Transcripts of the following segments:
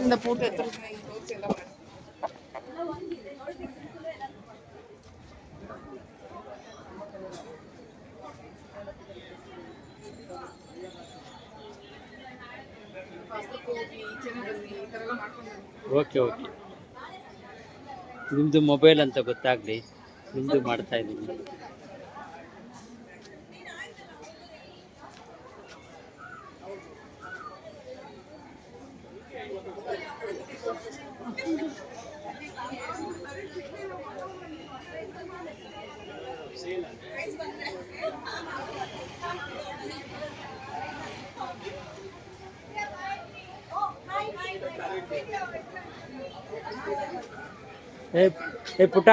ಇಂದ ಫೋಟೋ ಎತ್ತರ ತೋರಿಸಿ ಎಲ್ಲ ಮಾಡಿ ಓಕೆ ಓಕೆ ನಿಮ್ಮದು ಮೊಬೈಲ್ ಅಂತ ಗೊತ್ತಾಗಲಿ. ನಿಮ್ಮದು ಮಾಡ್ತಾ ಇದ್ದೀನಿ. ಏ ಏ ಪುಟ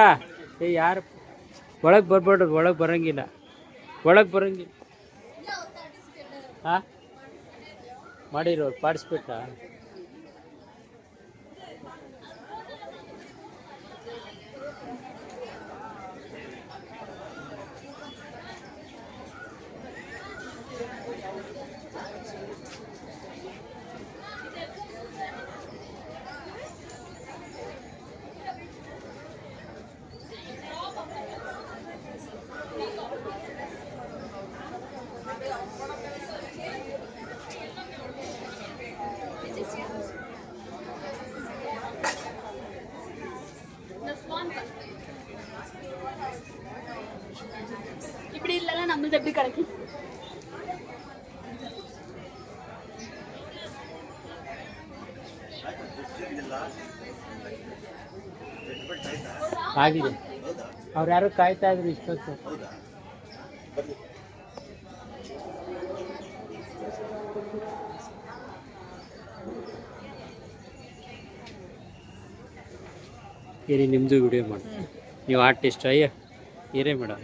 ಏ ಯಾರು ಒಳಗೆ ಬರ್ಬೇಡ್ರಿ ಒಳಗೆ ಬರಂಗಿಲ್ಲ ಒಳಗೆ ಬರಂಗಿಲ್ಲ ಹಾಂ ಮಾಡಿರೋ ಪಾರ್ಟಿಸಿಪೇಟಾ ¿Qué es eso? ¿Qué es eso? ¿Qué ¿¿ ಆಗಿದೆ. ಅವ್ರು ಯಾರು ಕಾಯ್ತಾ ಇದ್ರು ಇಷ್ಟೊತ್ತು. ಏರಿ ನಿಮ್ಮದು ವಿಡಿಯೋ ಮಾಡಿ. ನೀವು ಆರ್ಟಿಸ್ಟ್ ಅಯ್ಯ ಏನೇ ಮೇಡಮ್.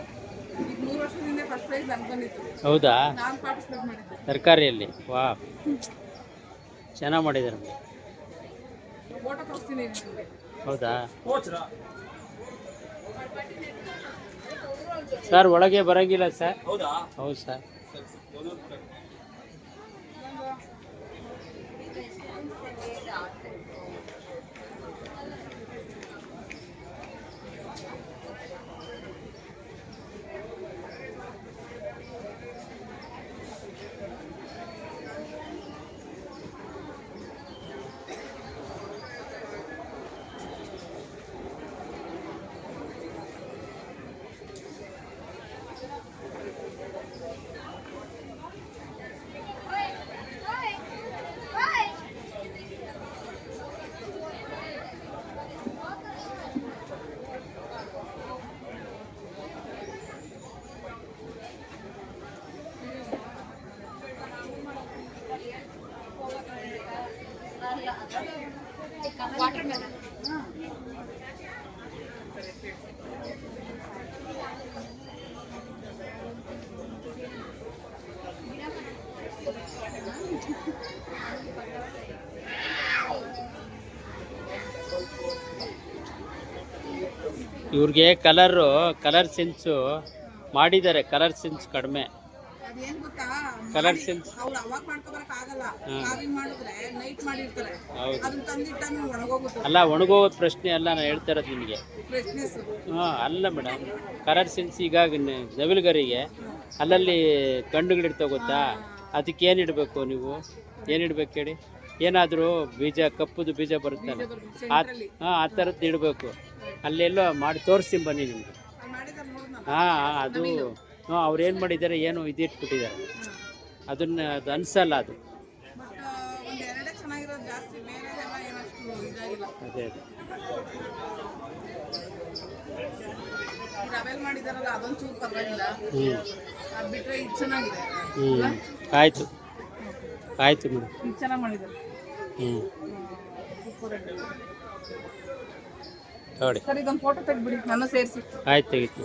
ಹೌದಾ? ನಾನು ಪಾರ್ಟಿಸಿಪೇಟ್ ಮಾಡಿದ್ದೆ. ತರಕಾರಿಯಲ್ಲಿ? ವಾ. ಚೆನ್ನಾಗಿ ಮಾಡಿದ್ದಾರೆ ಹೌದಾ? ಸರ್ ಒಳಗೆ ಬರಂಗಿಲ್ಲ ಸರ್. ಹೌದು? ಸರ್. ಇವ್ರಿಗೆ ಕಲರು ಕಲರ್ ಸೆನ್ಸು ಮಾಡಿದ್ದಾರೆ ಕಲರ್ ಸೆನ್ಸ್ ಕಡಿಮೆ. ಕಲರ್ ಸೆನ್ಸ್ ಹೌದು. ಅಲ್ಲ ಒಣಗೋಗೋದು ಪ್ರಶ್ನೆ ಅಲ್ಲ ನಾನು ಹೇಳ್ತಾ ಇರೋದು ನಿಮಗೆ. ಹಾಂ ಅಲ್ಲ ಮೇಡಮ್. ಕಲರ್ ಸೆನ್ಸ್ ಈಗ ನವಿಲುಗರಿಗೆ ಅಲ್ಲಲ್ಲಿ ಗಂಡುಗಳಿರ್ತಾವ ಗೊತ್ತಾ? ಅದಕ್ಕೆ ಏನು ಇಡಬೇಕು ನೀವು? ಏನು ಇಡ್ಬೇಕು ಹೇಳಿ? ಏನಾದರೂ ಬೀಜ ಕಪ್ಪುದು ಬೀಜ ಬರುತ್ತಲ್ಲ? ಆ ಹಾಂ ಆ ಥರದ್ದು ಇಡಬೇಕು. ಅಲ್ಲೆಲ್ಲೋ ಮಾಡಿ ತೋರಿಸ್ತೀನಿ ಬನ್ನಿ ನಿಮಗೆ. ಹಾಂ ಅದು ಹಾಂ ಅವ್ರು ಏನು ಮಾಡಿದ್ದಾರೆ ಏನು ಇದಿಟ್ಬಿಟ್ಟಿದ್ದಾರೆ ಅದನ್ನ ಅದು ಅನಿಸಲ್ಲ ಅದು. ಅದೇ ಅದೇ. ಹ್ಞೂ ಹ್ಞೂ ಆಯಿತು. ಆಯಿತು ಮೇಡಮ್ ಚೆನ್ನಾಗಿ ಮಾಡಿದ್ದಾರೆ. ಹ್ಞೂ ನೋಡಿ. ಸರ್ ಇದೊಂದು ಫೋಟೋ ತೆಗ್ಬಿಡಿ ನಾನು ಸೇರಿಸಿ. ಆಯ್ತು ತೆಗಿತು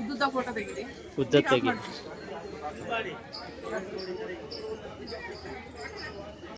ಉದ್ದುದ್ದ ಫೋಟೋ ತೆಗೀರಿ. ಉದ್ದ ತೆಗಿ.